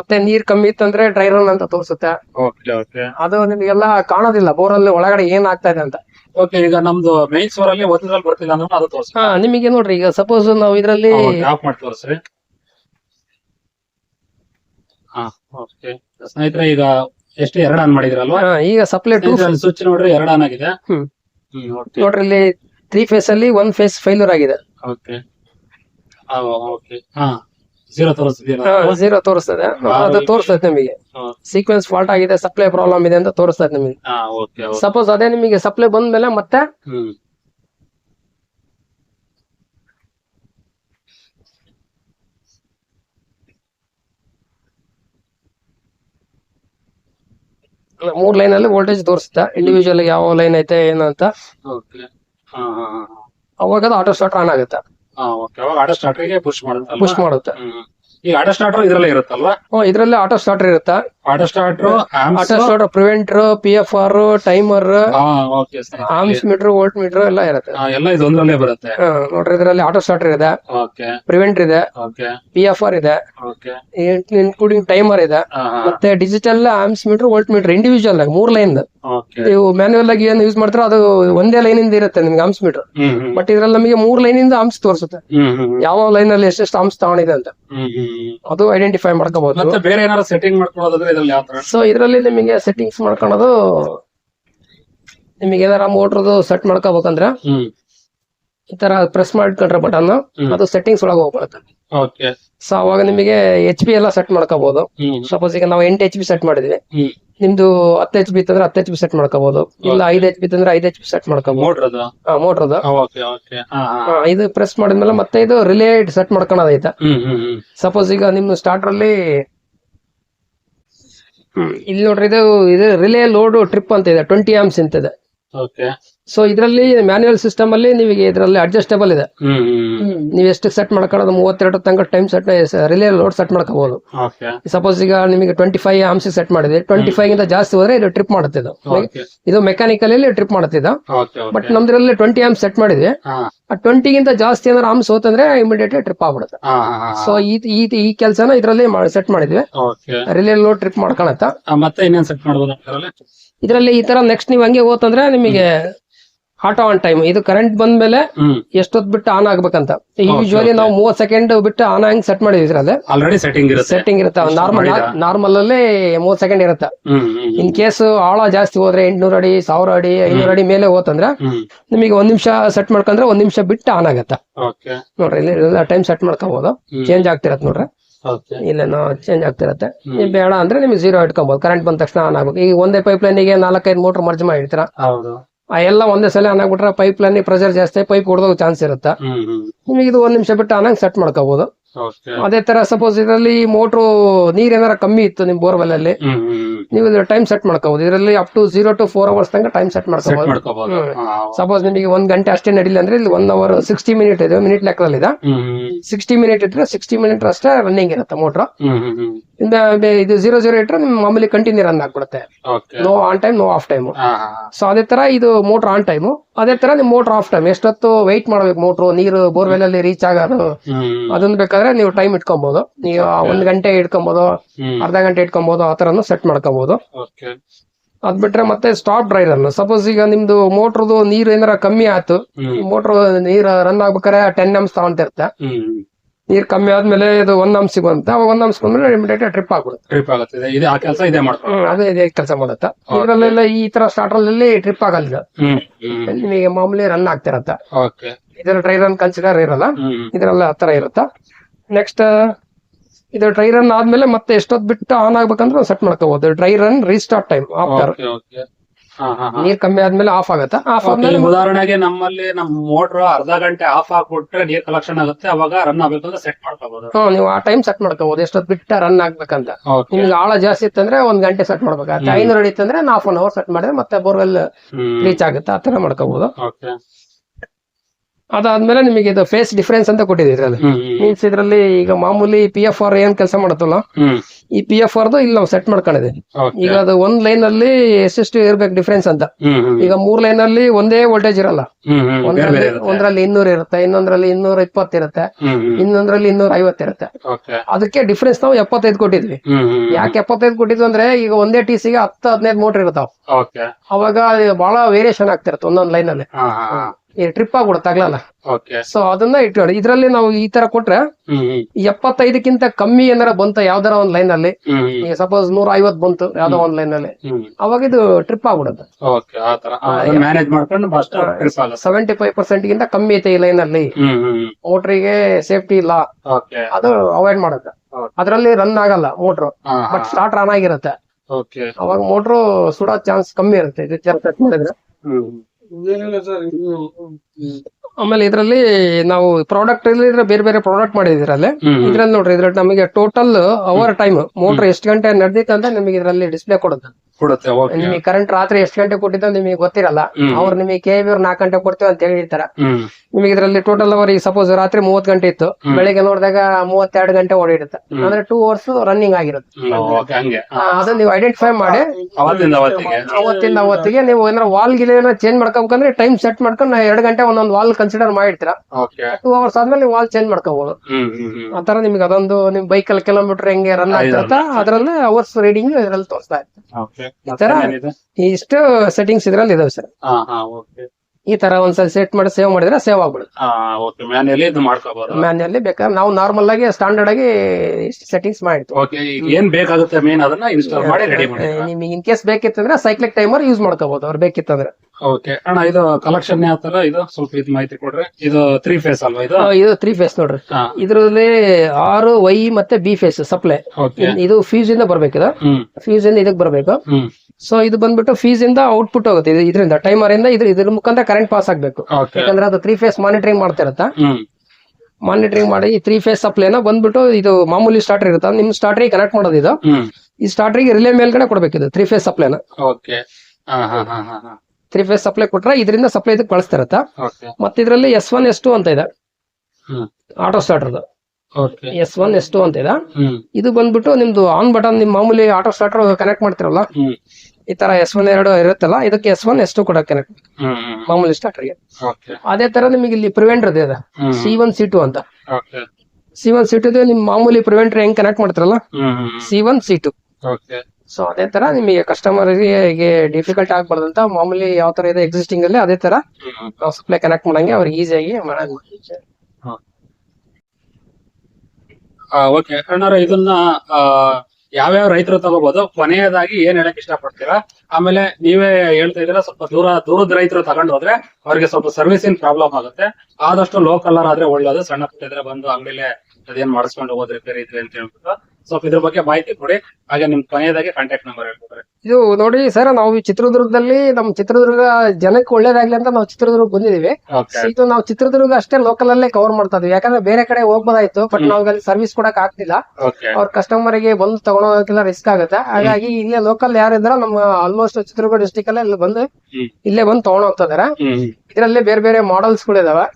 ಮತ್ತೆ ನೀರ್ ಕಮ್ಮಿ ಇತ್ತಂದ್ರೆ ಡ್ರೈ ರನ್ ಅಂತ ತೋರಿಸುತ್ತೆ. ಓಕೆ ಓಕೆ ಅದು ನಿಮಗೆಲ್ಲ ಕಾಣೋದಿಲ್ಲ ಬೋರಲ್ಲಿ ಒಳಗಡೆ ಏನ್ ಆಗ್ತಾ ಇದೆ ಅಂತ. ಓಕೆ ಈಗ ನಮ್ದು ಸ್ಟೋರ್ ಅಲ್ಲಿ ಒಂದ್ರಲ್ಲಿ ಬರ್ತಿಲ್ಲ ಅಂದ್ರೆ ಅದು ತೋರಿಸಿ. ಹಾ ನಿಮಗೆ ನೋಡ್ರಿ ಈಗ ಸಪೋಸ್ ನಾವು ಇದ್ರಲ್ಲಿ ಆಫ್ ಮಾಡಿ ತೋರಿಸ್ರಿ. ಹಾ ಓಕೆ ಸ್ನೇಹಿತರೆ ಈಗ ಎಷ್ಟು ಎರಡು ಆನ್ ಮಾಡಿದ್ರಲ್ವಾ? ಈಗ ಸಪ್ಲೈ ಟೂ ಸ್ವಿಚ್ ನೋಡ್ರಿ ಎರಡು ಆನ್ ಆಗಿದೆ. ನೋಡ್ರಿ ಇಲ್ಲಿ ತ್ರೀ ಫೇಸ್ ಅಲ್ಲಿ ಒನ್ ಫೇಸ್ ಫೈಲ್ಯೂರ್ ಆಗಿದೆ. ಓಕೆ ಓಕೆ ಹಾ ಜೀರೋ ತೋರಿಸ್ತಿದ್ದೀರಾ ಝೀರೋ ತೋರಿಸ್ತದೆ. ಅದು ತೋರಿಸ್ತದೆ ನಿಮಗೆ. ಸೀಕ್ವೆನ್ಸ್ ಫಾಲ್ಟ್ ಆಗಿದೆ ಸಪ್ಲೈ ಪ್ರಾಬ್ಲಮ್ ಇದೆ ಅಂತ ತೋರಿಸ್ತದೆ ನಿಮಗೆ. ಸಪೋಸ್ ಅದೇ ನಿಮಗೆ ಸಪ್ಲೈ ಬಂದ್ಮೇಲೆ ಮತ್ತೆ ಮೂರ್ ಲೈನ್ ಅಲ್ಲಿ ವೋಲ್ಟೇಜ್ ತೋರಿಸುತ್ತೆ. ಇಂಡಿವಿಜುವಲ್ ಯಾವ ಲೈನ್ ಐತೆ ಏನು ಅಂತ. ಅವಾಗ ಅದು ಆಟೋ ಸ್ಟಾರ್ಟ್ ಆನ್ ಆಗುತ್ತೆ. ಅವಾಗ ಆಟೋ ಸ್ಟಾರ್ಟರ್ಗೆ ಪುಷ್ ಮಾಡುತ್ತಲ್ವಾ? ಪುಷ್ ಮಾಡುತ್ತೆ. ಈಗ ಆಟೋ ಸ್ಟಾರ್ಟರ್ ಇದ್ರಲ್ಲೇ ಇರುತ್ತಲ್ವಾ? ಇದ್ರಲ್ಲಿ ಆಟೋ ಸ್ಟಾರ್ಟರ್ ಇರುತ್ತಾ? Auto starter auto starter preventer P F R timer amps meter volt meter ಎಲ್ಲ ಇರುತ್ತೆ. ಎಲ್ಲ ಇದು ಒಂದ್ರಲ್ಲೇ ಬರುತ್ತೆ ನೋಡ್ರಿ ಇದರಲ್ಲಿ ಆಟೋ ಸ್ಟಾರ್ಟರ್ ಇದೆ. ಪ್ರಿವೆಂಟರ್ ಇದೆ. ಪಿ ಎಫ್ ಆರ್ ಇದೆ. ಇನ್ಕ್ಲೂಡಿಂಗ್ ಟೈಮರ್ ಇದೆ. ಮತ್ತೆ digital amps meter volt meter individual ಆಗಿ ಮೂರ್ ಲೈನ್ ನೀವು ಮ್ಯಾನ್ಯಲ್ ಆಗಿ ಏನು ಯೂಸ್ ಮಾಡ್ತಾರೆ ಅದು ಒಂದೇ ಲೈನ್ ಇಂದ ಇರುತ್ತೆ ನಿಮ್ಗೆ ಆಮ್ಸ್ ಮೀಟರ್ ಬಟ್ ಇದ್ರಲ್ಲಿ ನಮಗೆ ಮೂರ್ ಲೈನ್ ಇಂದ ಆಮ್ಸ್ ತೋರಿಸುತ್ತೆ. ಯಾವ ಲೈನ್ ಅಲ್ಲಿ ಎಷ್ಟೆಷ್ಟು ಆಮ್ಸ್ ತಗೊಂಡಿದೆ ಅಂತ. ಅದು ಐಡೆಂಟಿಫೈ ಮಾಡ್ಕೋಬಹುದು ಮತ್ತೆ ಬೇರೆ ಏನಾದ್ರು ಸೆಟ್ಟಿಂಗ್ ಮಾಡ್ಕೊಳ್ಳೋದಾದ್ರೆ ಇದ್ರಲ್ಲಿ ಯಾವ ತರ? ಸೊ ಇದರಲ್ಲಿ ನಿಮಗೆ ಸೆಟ್ಟಿಂಗ್ಸ್ ಮಾಡ್ಕೊಳೋದು ನಿಮಗೆ ಏನಾರ ಮೋಟ್ರದು ಸೆಟ್ ಮಾಡ್ಕೋಬೇಕಂದ್ರೆ ಈ ತರ ಪ್ರೆಸ್ ಮಾಡ್ಕೊಂಡ್ರೆ ಬಟನ್ ಅದು ಸೆಟ್ಟಿಂಗ್ಸ್ ಒಳಗೆ ಹೋಗ್ಬಿಡುತ್ತೆ. ಓಕೆ ಸೊ ಅವಾಗ ನಿಮಗೆ ಎಚ್ ಪಿ ಎಲ್ಲ ಸೆಟ್ ಮಾಡ್ಕೋಬಹುದು ಸಪೋಸ್ ಈಗ ನಾವು ಎಂಟು ಎಚ್ ಪಿ ಸೆಟ್ ಮಾಡಿದ್ವಿ. ನಿಮ್ದು ಹತ್ತು ಎಚ್ ಪಿ ಇತ್ತಂದ್ರೆ ಹತ್ತು ಎಚ್ ಪಿ ಸೆಟ್ ಮಾಡ್ಕೋಬಹುದು ಇಲ್ಲ ಐದು ಎಚ್ ಪಿ ಇತ್ತಂದ್ರೆ ಐದು ಎಚ್ ಪಿ ಸೆಟ್ ಮಾಡ್ಕೋಬಹುದು ಮೋಟರ್ ಅದು? ಇದು ಪ್ರೆಸ್ ಮಾಡಿದ್ಮೇಲೆ ಮತ್ತೆ ಇದು ರಿಲೇ ಸೆಟ್ ಮಾಡ್ಕೊಳೋದೈತೆ. ಸಪೋಸ್ ಈಗ ನಿಮ್ ಸ್ಟಾರ್ಟರ್ ಅಲ್ಲಿ ಇಲ್ಲಿ ನೋಡ್ರಿ ಇದು ಇದು ರಿಲೇ ಲೋಡ್ ಟ್ರಿಪ್ ಅಂತ ಇದೆ ಟ್ವೆಂಟಿ ಆಮ್ಸ್ ಅಂತ ಇದೆ ಸೊ ಇದರಲ್ಲಿ ಮ್ಯಾನ್ಯಲ್ ಸಿಸ್ಟಮ್ ಅಲ್ಲಿ ನಿಮಗೆ ಇದರಲ್ಲಿ ಅಡ್ಜಸ್ಟೇಬಲ್ ಇದೆ. ನೀವು ಎಷ್ಟು ಸೆಟ್ ಮಾಡ್ಕೊಳ್ಳೋದು ಮೂವತ್ತೆರಡು ತನಕ time set relay load set ಮಾಡ್ಕೋಬಹುದು ಓಕೆ ಸಪೋಸ್ ಈಗ ನಿಮಗೆ ಟ್ವೆಂಟಿ ಫೈವ್ ಆಮ್ಸ್ ಸೆಟ್ ಮಾಡಿದೆ. ಟ್ವೆಂಟಿ ಫೈವ್ ಗಿಂತ ಜಾಸ್ತಿ ಹೋದ್ರೆ ಇದು ಟ್ರಿಪ್ ಮಾಡುತ್ತೆ ಇದು. ಓಕೆ ಇದು ಮೆಕ್ಯಾನಿಕಲ್ ಅಲ್ಲಿ ಟ್ರಿಪ್ ಮಾಡುತ್ತಿದ್ದ ಓಕೆ ಬಟ್ ನಮ್ದ್ರಲ್ಲಿ ಟ್ವೆಂಟಿ ಆಮ್ಸ್ ಸೆಟ್ ಮಾಡಿದ್ವಿ ಆ ಟ್ವೆಂಟಿಗಿಂತ ಜಾಸ್ತಿ ಏನಾದ್ರು ಆಮ್ಸ್ ಹೋತಂದ್ರೆ ಇಮಿಡಿಯೇಟ್ಲಿ ಟ್ರಿಪ್ ಆಗ್ಬಿಡುತ್ತೆ. ಹಾ ಹಾ ಸೊ ಈ ಈ ಕೆಲಸನ ಇದರಲ್ಲಿ ಸೆಟ್ ಮಾಡಿದ್ವಿ. ಓಕೆ ರಿಲೇ ಲೋಡ್ ಟ್ರಿಪ್ ಮಾಡ್ಕೊಳತ್ತ. ಮತ್ತೆ ಇನ್ನೇನ್ ಸೆಟ್ ಮಾಡ್ಬೋದು ಅದರಲ್ಲಿ ಇದರಲ್ಲಿ ಈ ತರ ನೆಕ್ಸ್ಟ್ ನೀವು ಹಂಗೆ ಹೋತಂದ್ರೆ ನಿಮಗೆ ಆಟೋ ಆನ್ ಟೈಮ್ ಇದು ಕರೆಂಟ್ ಬಂದ್ಮೇಲೆ ಮೇಲೆ ಎಷ್ಟೊತ್ ಬಿಟ್ಟು ಆನ್ ಆಗ್ಬೇಕಂತ. ಯೂಶುವಲಿ ನಾವು ಮೂವತ್ ಸೆಕೆಂಡ್ ಬಿಟ್ಟು ಆನ್ ಹಂಗ್ ಸೆಟ್ ಮಾಡಿದ್ವಿ ಇದ್ರಲ್ಲಿ ಆಲ್ರೆಡಿ ಸೆಟ್ಟಿಂಗ್ ಇರುತ್ತೆ. ಸೆಟ್ಟಿಂಗ್ ಇರುತ್ತೆ. ನಾರ್ಮಲ್? ನಾರ್ಮಲ್ ಅಲ್ಲಿ ಮೂವತ್ ಸೆಕೆಂಡ್ ಇರುತ್ತೆ. ಇನ್ ಕೇಸ್ ಆಳ ಜಾಸ್ತಿ ಹೋದ್ರೆ ಎಂಟ್ನೂರ ಅಡಿ ಸಾವಿರ ಅಡಿ ಐನೂರ ಅಡಿ ಮೇಲೆ ಹೋತಂದ್ರೆ ನಿಮಗೆ ಒಂದ್ ನಿಮಿಷ ಸೆಟ್ ಮಾಡ್ಕೊಂಡ್ರೆ ಒಂದ್ ನಿಮಿಷ ಬಿಟ್ಟು ಆನ್ ಆಗತ್ತ. ನೋಡ್ರಿ ಇಲ್ಲಿ ಎಲ್ಲ ಟೈಮ್ ಸೆಟ್ ಮಾಡ್ಕೋಬಹುದು ಚೇಂಜ್ ಆಗ್ತಿರತ್ ನೋಡ್ರಿ. ಇಲ್ಲೇನೋ ಚೇಂಜ್ ಆಗ್ತಿರತ್ತೆ. ಬೇಡ ಅಂದ್ರೆ ನಿಮ್ಗೆ ಜೀರೋ ಇಟ್ಕೊಬಹುದು ಕರೆಂಟ್ ಬಂದ ತಕ್ಷಣ ಆನ್ ಆಗ್ಬೇಕು. ಈಗ ಒಂದೇ ಪೈಪ್ ಲೈನಿಗೆ ನಾಲ್ಕೈದು ಮೋಟರ್ ಮರ್ಜ್ ಮಾಡಿರ್ತೀರ? ಆ ಎಲ್ಲ ಒಂದೇ ಸಲ ಅನ್ನಾಗ್ಬಿಟ್ರೆ ಪೈಪ್ ಲೈನ್ ಪ್ರೆಷರ್ ಜಾಸ್ತಿ ಪೈಪ್ ಹೊಡೆದೋಗ ಚಾನ್ಸ್ ಇರುತ್ತೆ? ನಿಮಗೆ ಇದು ಒಂದ್ ನಿಮಿಷ ಬಿಟ್ಟು ಅನ್ನಾಗ್ ಸೆಟ್ ಮಾಡ್ಕೋಬಹುದು ಅದೇ ತರ ಸಪೋಸ್ ಇದರಲ್ಲಿ ಮೋಟ್ರು ನೀರ್ ಏನಾರ ಕಮ್ಮಿ ಇತ್ತು ನಿಮ್ ಬೋರ್ವೆಲ್ ಅಲ್ಲಿ ನೀವು ಇದ್ರ ಟೈಮ್ ಸೆಟ್ ಮಾಡ್ಕೋಬಹುದು ಇದರಲ್ಲಿ up to zero two four hours ತನಕ ಟೈಮ್ ಸೆಟ್ ಮಾಡ್ಕೋಬಹುದು ಸಪೋಸ್ ನಿಮಗೆ ಒಂದ್ ಗಂಟೆ ಅಷ್ಟೇ ನಡಿಲ್ಲ ಅಂದ್ರೆ ಇಲ್ಲಿ ಒನ್ ಅವರ್ ಸಿಕ್ಸ್ಟಿ ಮಿನಿಟ್ ಇದೆ ಮಿನಿಟ್ ಲೆಕ್ಕದಲ್ಲಿ ಇದೆ ಸಿಕ್ಸ್ಟಿ ಮಿನಿಟ್ ಇಟ್ರೆ ಸಿಕ್ಸ್ಟಿ ಮಿನಿಟ್ ಅಷ್ಟೇ ರನ್ನಿಂಗ್ ಇರುತ್ತೆ ಮೋಟ್ರ್ ಹ್ಮ್ ಇದು ಜೀರೋ ಜೀರೋ ಇಟ್ರೆ ನಿಮ್ ಮಾಮೂಲಿ ಕಂಟಿನ್ಯೂ ರನ್ ಆಗ್ಬಿಡುತ್ತೆ. No on time no off time so ಅದೇ ತರ ಇದು ಮೋಟರ್ ಆನ್ ಟೈಮ್ ಅದೇ ತರ ನಿಮ್ ಮೋಟರ್ ಆಫ್ ಟೈಮ್ ಎಷ್ಟೊತ್ತು ವೆಯ್ಟ್ ಮಾಡ್ಬೇಕು ಮೋಟ್ರು ನೀರು ಬೋರ್ವೆಲ್ ಅಲ್ಲಿ ರೀಚ್ ಆಗೋದು ಅದನ್ನ ಬೇಕಾದ್ರೆ ನೀವು ಟೈಮ್ ಇಟ್ಕೊಬಹುದು ನೀವು ಒಂದ್ ಗಂಟೆ ಇಟ್ಕೊಬಹುದು ಅರ್ಧ ಗಂಟೆ ಇಟ್ಕೊಬಹುದು ಆ ತರನು ಸೆಟ್ ಮಾಡ್ಕೋಬಹುದು ಅದ್ ಬಿಟ್ರೆ ಮತ್ತೆ ಸ್ಟಾಪ್ ಡ್ರೈರ್ ಅನ್ನು. ಸಪೋಸ್ ಈಗ ನಿಮ್ದು ಮೋಟ್ರದು ನೀರು ಏನಾರ ಕಮ್ಮಿ ಆಯ್ತು ಮೋಟರ್ ನೀರ್ ರನ್ ಆಗ್ಬೇಕಾದ್ರೆ ಟೆನ್ ಎಮ್ಸ್ ತಗೊಂತಿರುತ್ತೆ. ನೀರ್ ಕಮ್ಮಿ ಆದ್ಮೇಲೆ ಇದು ಒಂದ್ ಅಂಶ ಬಂತ ಅವಾಗ ಒಂದ್ ಅಂಶ ಬಂದ್ರೆ ಇಮಿಡಿಯೇಟ್ ಟ್ರಿಪ್ ಆಗ್ಬಿಡುತ್ತೆ ಟ್ರಿಪ್ ಆಗುತ್ತೆ. ಇದೆ ಆ ಕೆಲಸ ಇದೆ ಮಾಡ್ತಾರೆ ಹ್ಮ್, ಅದೇ ಇದೇ ಕೆಲಸ ಮಾಡುತ್ತೆ. ಇದರಲ್ಲೆಲ್ಲ ಈ ತರ ಸ್ಟಾರ್ಟರ್ ಅಲ್ಲಿ ಟ್ರಿಪ್ ಆಗಲ್ಲ. ಹ್ಮ್ ನಿಮಗೆ ಮಾಮೂಲಿ ರನ್ ಆಗ್ತಿರತ್ತ. ಓಕೆ ಇದರ ಡ್ರೈ ರನ್ ಕನ್ಸಿಡರ್ ಇರಲ್ಲ. ಹ್ಮ್ ಇದ್ರಲ್ಲ ಆ ತರ ಇರುತ್ತ. ನೆಕ್ಸ್ಟ್ ಇದು ಡ್ರೈ ರನ್ ಆದ್ಮೇಲೆ ಮತ್ತೆ ಎಷ್ಟೊತ್ ಬಿಟ್ಟು ಆನ್ ಆಗ್ಬೇಕಂದ್ರೆ ಸೆಟ್ ಮಾಡ್ಕೋಬಹುದು dry run restart time after okay ನೀರ್ ಕಮ್ಮಿ ಆದ್ಮೇಲೆ ಆಫ್ ಆಗತ್ತ? ಆಫ್ ಆದ್ಮೇಲೆ ಉದಾಹರಣೆಗೆ ನಮ್ಮಲ್ಲಿ ನಮ್ ಮೋಟರ್ ಅರ್ಧ ಗಂಟೆ ಆಫ್ ಹಾಕ್ಬಿಟ್ರೆ ನೀರ್ ಕಲೆಕ್ಷನ್ ಆಗುತ್ತೆ ಅವಾಗ ರನ್ ಆಗ್ಬೇಕಂದ್ರೆ ಸೆಟ್ ಮಾಡ್ಕೋಬಹುದು ಹ್ಮ್ ನೀವು ಆ ಟೈಮ್ ಸೆಟ್ ಮಾಡ್ಕೋಬಹುದು ಎಷ್ಟೊತ್ ಬಿಟ್ಟ ರನ್ ಆಗ್ಬೇಕಂತ. ನಿಮ್ಗೆ ಆಳ ಜಾಸ್ತಿ ಇತ್ತಂದ್ರೆ ಒಂದ್ ಗಂಟೆ ಸೆಟ್ ಮಾಡ್ಬೇಕಾಗತ್ತೆ ಐನೂರು ಅಡಿ ಇತ್ತಂದ್ರೆ ಹಾಫ್ ಅನ್ ಅವರ್ ಸೆಟ್ ಮಾಡಿದ್ರೆ ಮತ್ತೆ ಬೋರ್ವೆಲ್ ರೀಚ್ ಆಗುತ್ತೆ? ಆ ತರ ಮಾಡ್ಕೋಬಹುದು ಅದಾದ್ಮೇಲೆ ನಿಮಗೆ ಇದು ಫೇಸ್ ಡಿಫ್ರೆನ್ಸ್ ಅಂತ ಕೊಟ್ಟಿದೆ ಅದು ಮೀನ್ಸ್ ಇದರಲ್ಲಿ ಈಗ ಮಾಮೂಲಿ ಪಿ ಎಫ್ ಆರ್ ಏನ್ ಕೆಲಸ ಮಾಡತ್ತಲ್ಲ ಈ ಪಿ ಎಫ್ ಆರ್ದು ಇಲ್ಲಿ ನಾವು ಸೆಟ್ ಮಾಡ್ಕೊಂಡಿದ್ದೀವಿ ಈಗ ಅದು ಒಂದ್ ಲೈನ್ ಅಲ್ಲಿ ಎಷ್ಟೆಷ್ಟು ಇರ್ಬೇಕು ಡಿಫ್ರೆನ್ಸ್ ಅಂತ. ಈಗ ಮೂರ್ ಲೈನ್ ಅಲ್ಲಿ ಒಂದೇ ವೋಲ್ಟೇಜ್ ಇರಲ್ಲ. ಒಂದ್ರಲ್ಲಿ ಇನ್ನೂರ್ ಇರುತ್ತೆ ಇನ್ನೊಂದ್ರಲ್ಲಿ ಇನ್ನೂರ ಇಪ್ಪತ್ತು ಇರುತ್ತೆ ಹ್ಮ್ ಹ್ಮ್. ಇನ್ನೊಂದ್ರಲ್ಲಿ ಇನ್ನೂರ ಐವತ್ತು ಇರುತ್ತೆ. ಓಕೆ ಅದಕ್ಕೆ ಡಿಫ್ರೆನ್ಸ್ ನಾವು ಎಪ್ಪತ್ತೈದು ಕೊಟ್ಟಿದ್ವಿ. ಯಾಕೆ ಎಪ್ಪತ್ತೈದು ಕೊಟ್ಟಿದ್ವಿ ಅಂದ್ರೆ ಈಗ ಒಂದೇ ಟಿ ಸಿಗೆ ಹತ್ತು ಹದಿನೈದು ಮೋಟರ್ ಇರ್ತಾವ. ಅವಾಗ ಬಹಳ ವೇರಿಯೇಷನ್ ಆಗ್ತಿರುತ್ತೆ ಒಂದೊಂದ್ ಲೈನ್ ಅಲ್ಲಿ. ಟ್ರಿಪ್ ಆಗ್ಬಿಡುತ್ತೆ ಆಗ್ಲಲ್ಲ? ಓಕೆ ಸೊ ಅದನ್ನ ಇಟ್ಕೊಂಡು ಇದ್ರಲ್ಲಿ ನಾವು ಈ ತರ ಕೊಟ್ರೆ ಎಪ್ಪತ್ತೈದಕ್ಕಿಂತ ಕಮ್ಮಿ ಏನಾರ ಬಂತ ಯಾವ್ದಾರ ಒಂದ್ ಲೈನ್ ಅಲ್ಲಿ? ಸಪೋಸ್ ನೂರ ಐವತ್ ಬಂತು ಯಾವ್ದೋ ಒಂದ್ ಲೈನ್ ಅಲ್ಲಿ. ಅವಾಗ ಇದು ಟ್ರಿಪ್ ಆಗ್ಬಿಡುತ್ತೆ. ಸೆವೆಂಟಿ ಫೈವ್ ಪರ್ಸೆಂಟ್ ಗಿಂತ ಕಮ್ಮಿ ಐತೆ ಈ ಲೈನ್ ಅಲ್ಲಿ. ಮೋಟ್ರಿಗೆ ಸೇಫ್ಟಿ ಇಲ್ಲ. ಅದು ಅವಾಯ್ಡ್ ಮಾಡುತ್ತೆ. ಅದ್ರಲ್ಲಿ ರನ್ ಆಗಲ್ಲ ಮೋಟ್ರು. ಬಟ್ ಸ್ಟಾರ್ಟ್ ರನ್ ಆಗಿರುತ್ತೆ. ಅವಾಗ ಮೋಟ್ರು ಸುಡೋ ಚಾನ್ಸ್ ಕಮ್ಮಿ ಇರುತ್ತೆ. ಇದು ಮಾಡಿದ್ರೆ ಏನಿಲ್ಲ ಸರ್ ಆಮೇಲೆ ಇದರಲ್ಲಿ ನಾವು ಪ್ರಾಡಕ್ಟ್ ಇದ್ರೆ ಬೇರೆ ಬೇರೆ ಪ್ರಾಡಕ್ಟ್ ಮಾಡಿದ್ರಲ್ಲಿ ಇದ್ರಲ್ಲಿ ನೋಡ್ರಿ ಇದ್ರಲ್ಲಿ ನಮಗೆ ಟೋಟಲ್ ಅವರ್ ಟೈಮ್ ಮೋಟರ್ ಎಷ್ಟು ಗಂಟೆ ನಡೆದಿತ್ತು ಅಂತ ನಿಮಗೆ ಇದರಲ್ಲಿ ಡಿಸ್ಪ್ಲೇ ಕೊಡುತ್ತೆ. ಕೊಡುತ್ತೆ ಓಕೆ ನಿಮಗೆ ಕರೆಂಟ್ ರಾತ್ರಿ ಎಷ್ಟು ಗಂಟೆ ಕೊಟ್ಟಿದ್ದು ನಿಮಗೆ ಗೊತ್ತಿರಲ್ಲ. ಅವ್ರು ನಿಮಗೆ ಕೆ ಬಿ ಅವ್ರು ನಾಲ್ಕು ಗಂಟೆ ಕೊಡ್ತೀವಿ ಅಂತ ಹೇಳಿರ್ತಾರೆ. ನಿಮಗೆ ಇದರಲ್ಲಿ ಟೋಟಲ್ ಅವರ್ ಈಗ ಸಪೋಸ್ ರಾತ್ರಿ ಮೂವತ್ ಗಂಟೆ ಇತ್ತು. ಬೆಳಿಗ್ಗೆ ನೋಡಿದಾಗ ಮೂವತ್ತೆರಡು ಗಂಟೆ ಓಡಿರುತ್ತೆ. ಅಂದ್ರೆ ಟೂ ಅವರ್ಸ್ ರನ್ನಿಂಗ್ ಆಗಿರುತ್ತೆ. ಅದನ್ನ ನೀವು ಐಡೆಂಟಿಫೈ ಮಾಡಿ. ಅವತ್ತಿಂದ ಅವತ್ತಿಗೆ. ಅವತ್ತಿಂದ ಅವತ್ತಿಗೆ ನೀವು ಏನಾರ ವಾಲ್ ಗಿಲ್ ಏನೋ ಚೇಂಜ್ ಮಾಡ್ಕೋಬೇಕಂದ್ರೆ ಟೈಮ್ ಸೆಟ್ ಮಾಡ್ಕೊಂಡು ಎರಡು ಗಂಟೆ ಒಂದೊಂದು ವಾಲ್ ಕನ್ಸಿಡರ್ ಮಾಡಿರ್ತೀರಾ. ಟೂ ಅವರ್ಸ್ ಆದ್ಮೇಲೆ ನೀವು ವಾಲ್ ಚೇಂಜ್ ಮಾಡ್ಕೋಬಹುದು ಆತರ ನಿಮ್ಗೆ ಅದೊಂದು ನಿಮ್ ಬೈಕಲ್ಲಿ ಕಿಲೋಮೀಟರ್ ಹೆಂಗೆ ರನ್ ಆಗ್ತಿರತ್ತ ಅದ್ರಲ್ಲಿ ಅವರ್ಸ್ ರೀಡಿಂಗ್ ಇದರಲ್ಲಿ ತೋರಿಸ್ತಾ ಇರುತ್ತೆ ಓಕೆ ಈ ತರ ಇಷ್ಟು ಸೆಟ್ಟಿಂಗ್ಸ್ ಇದ್ರಲ್ಲಿ ಇದಾವೆ ಸರ್. ಹಾ ಹಾ ಓಕೆ ಈ ತರ ಒಂದ್ಸಲ ಸೆಟ್ ಮಾಡಿ ಸೇವ್ ಮಾಡಿದ್ರೆ ಸೇವ್ ಆಗ್ಬಿಡುತ್ತೆ. ಹಾ ಓಕೆ ಮ್ಯಾನ್ಯಲಿ ಇದು ಮಾಡ್ಕೋಬಹುದು ಮ್ಯಾನ್ಯಲಿ ಬೇಕಾದ್ರೆ ನಾವು ನಾರ್ಮಲ್ ಆಗಿ ಸ್ಟ್ಯಾಂಡರ್ಡ್ ಆಗಿ ಸೆಟ್ಟಿಂಗ್ಸ್ ಮಾಡಿತ್ತು ಓಕೆ ಏನ್ ಬೇಕಾಗುತ್ತೆ ಮೇನ್ ಅದನ್ನ ಇನ್ಸ್ಟಾಲ್ ಮಾಡಿ ರೆಡಿ ಮಾಡಿ ನಿಮಗೆ ಇನ್ ಕೇಸ್ ಬೇಕಿತ್ತಂದ್ರೆ ಸೈಕ್ಲಿಕ್ ಟೈಮರ್ ಯೂಸ್ ಮಾಡ್ಕೋಬಹುದು ಅವ್ರು ಬೇಕಿತ್ತಂದ್ರೆ. ಓಕೆ ಅಣ್ಣ ಇದು ಕಲೆಕ್ಷನ್ ಯಾವ ತರ? ಇದು ಸ್ವಲ್ಪ ಇದು ಮಾಹಿತಿ ಕೊಡ್ರಿ. ಇದು ತ್ರೀ ಫೇಸ್ ಅಲ್ವಾ ಇದು? ಇದು ತ್ರೀ ಫೇಸ್ ನೋಡ್ರಿ. ಹಾ. ಇದ್ರಲ್ಲಿ ಆರು ವೈ ಮತ್ತೆ ಬಿ ಫೇಸ್ ಸಪ್ಲೈ ಓಕೆ ಇದು ಫ್ಯೂಸ್ ಇಂದ ಬರ್ಬೇಕು ಇದು. ಹ್ಮ್. ಫ್ಯೂಸ್ ಇಂದ ಇದಕ್ಕೆ ಬರ್ಬೇಕು. ಹ್ಮ್. ಸೊ ಇದು ಬಂದ್ಬಿಟ್ಟು ಫೀಸ್ ಇಂದ ಔಟ್ಪುಟ್ ಹೋಗುತ್ತೆ. ಇದು ಇದರಿಂದ ಟೈಮರ್ ಇಂದ ಇದ್ರ ಇದ್ರ ಮುಖಾಂತರ ಕರೆಂಟ್ ಪಾಸ್ ಆಗ್ಬೇಕು. ಓಕೆ ಯಾಕಂದ್ರೆ ಅದು ತ್ರೀ ಫೇಸ್ ಮಾನಿಟರಿಂಗ್ ಮಾಡ್ತಾ ಇರತ್ತ ಹ್ಮ್. ಮಾನಿಟರಿಂಗ್ ಮಾಡಿ ತ್ರೀ ಫೇಸ್ ಸಪ್ಲೈನ ಬಂದ್ಬಿಟ್ಟು ಇದು ಮಾಮೂಲಿ ಸ್ಟಾರ್ಟರ್ ಇರುತ್ತೆ? ನಿಮ್ ಸ್ಟಾರ್ಟರ್ ಕನೆಕ್ಟ್ ಮಾಡೋದು ಇದು. ಹ್ಮ್. ಈ ಸ್ಟಾರ್ಟರ್ ರಿಲೇ ಮೇಲ್ಗಡೆ ಕೊಡ್ಬೇಕು ಇದು ತ್ರೀ ಫೇಸ್ ಸಪ್ಲೈನ ಓಕೆ ಹಾ ಹಾ ಹಾ ಹಾ. ತ್ರೀ ಫೇಸ್ ಸಪ್ಲೈ ಕೊಟ್ರೆ ಇದರಿಂದ ಸಪ್ಲೈ ಇದಕ್ಕೆ ಓಕೆ ಮತ್ತೆ ಇದರಲ್ಲಿ ಎಸ್ ಒನ್ ಎಸ್ ಟು ಅಂತ ಇದೆ. ಆಟೋ ಸ್ಟಾರ್ಟರ್ದು ಅದು ಎಸ್ ಒನ್ ಎಸ್ ಟು ಅಂತ ಇದೆ. ಇದು ಬಂದ್ಬಿಟ್ಟು ನಿಮ್ದು ಆನ್ ಬಟನ್ ನಿಮ್ ಮಾಮೂಲಿ ಆಟೋ ಸ್ಟಾರ್ಟರ್ ಕನೆಕ್ಟ್ ಮಾಡ್ತಿರಲ್ಲ? ಈ ತರ ಎಸ್ ಒನ್ ಎರಡು ಇರುತ್ತಲ್ಲ ಇದಕ್ಕೆ ಎಸ್ ಒನ್ ಎಸ್ ಟು ಕೂಡ ಕನೆಕ್ಟ್ ಮಾಮೂಲಿ ಸ್ಟಾರ್ಟರ್ಗೆ ಅದೇ ತರ ನಿಮಗೆ ಇಲ್ಲಿ ಪ್ರಿವೆಂಟರ್ ಇದೆ ಸಿ ಒನ್ ಸಿ ಟು ಅಂತ. ಸಿ ಒನ್ ಸಿ ಟು ನಿಮ್ ಮಾಮೂಲಿ ಪ್ರಿವೆಂಟರ್ ಹೆಂಗ್ ಕನೆಕ್ಟ್ ಮಾಡ್ತಿರಲ್ಲ? C one C two so ಅದೇ ತರ ನಿಮಗೆ ಕಸ್ಟಮರ್ಗೆ ಡಿಫಿಕಲ್ಟ್ ಆಗ್ಬಾರ್ದಂತ ಮಾಮೂಲಿ ಯಾವ ತರ ಇದೆ ಎಕ್ಸಿಸ್ಟಿಂಗ್ ಅಲ್ಲಿ ಅದೇ ತರ ನಾವು ಸಪ್ಲೈ ಕನೆಕ್ಟ್ ಮಾಡಂಗೆ ಅವ್ರಿಗೆ ಈಸಿಯಾಗಿ ಮಾಡಂಗ್ ಓಕೆ ಅಣ್ಣಾರ ಇದನ್ನ ಯಾವ್ಯಾವ ರೈತರು ತಗೋಬಹುದು ಕೊನೆಯದಾಗಿ ಏನ್ ಹೇಳಕ್ ಇಷ್ಟಪಡ್ತೀರಾ? ಆಮೇಲೆ ನೀವೇ ಹೇಳ್ತಾ ಇದೀರಾ ಸ್ವಲ್ಪ ದೂರ ದೂರದ ರೈತರು ತಗೊಂಡು ಹೋದ್ರೆ ಅವ್ರಿಗೆ ಸ್ವಲ್ಪ ಸರ್ವಿಸಿನ ಪ್ರಾಬ್ಲಮ್ ಆಗುತ್ತೆ. ಆದಷ್ಟು ಲೋಕಲ್ ಆದ್ರೆ ಒಳ್ಳೇದು. ಸಣ್ಣ ಪುಟ್ಟ ಇದ್ರೆ ಬಂದು ಅಂಗಡಿಲೆ ಅದೇನ್ ಮಾಡಿಸ್ಕೊಂಡು ಹೋಗೋದು ರಿಪೇರಿ ಇದ್ರೆ ಅಂತ ಹೇಳ್ಬಿಟ್ಟು ಸೊ ಇದ್ರ ಬಗ್ಗೆ ಮಾಹಿತಿ ಕೊಡಿ. ಹಾಗೆ ನಿಮ್ ಕೊನೆಯದಾಗಿ ಕಾಂಟ್ಯಾಕ್ಟ್ ನಂಬರ್ ಹೇಳ್ಕೊಡ್ರಿ ಇದು ನೋಡಿ ಸರ್ ನಾವು ಈ ಚಿತ್ರದುರ್ಗದಲ್ಲಿ ನಮ್ ಚಿತ್ರದುರ್ಗ ಜನಕ್ಕೆ ಒಳ್ಳೇದಾಗ್ಲಿ ಅಂತ ನಾವು ಚಿತ್ರದುರ್ಗ ಬಂದಿದೀವಿ ಇದು ನಾವು ಚಿತ್ರದುರ್ಗ ಅಷ್ಟೇ ಲೋಕಲ್ ಅಲ್ಲೇ ಕವರ್ ಮಾಡ್ತಾ ಇದೀವಿ ಯಾಕಂದ್ರೆ ಬೇರೆ ಕಡೆ ಹೋಗ್ಬೋದಾಯ್ತು ಬಟ್ ನಾವು ಅಲ್ಲಿ ಸರ್ವಿಸ್ ಕೊಡಕ್ ಆಗ್ತಿಲ್ಲ. ಅವ್ರ ಕಸ್ಟಮರ್ಗೆ ಬಂದು ತಗೊಳೋದಕ್ಕೆಲ್ಲ ರಿಸ್ಕ್ ಆಗುತ್ತೆ. ಹಾಗಾಗಿ ಇಲ್ಲೇ ಲೋಕಲ್ ಯಾರಿದ್ರ ನಮ್ಮ ಆಲ್ಮೋಸ್ಟ್ ಚಿತ್ರದುರ್ಗ ಡಿಸ್ಟಿಕ್ ಅಲ್ಲೇ ಇಲ್ಲಿ ಬಂದು ಇಲ್ಲೇ ಬಂದು ತಗೊಂಡ್ ಹೋಗ್ತಾ ಇದರಲ್ಲಿ ಬೇರೆ ಬೇರೆ ಮಾಡಲ್ಸ್ಗಳು ಇದಾವೆ.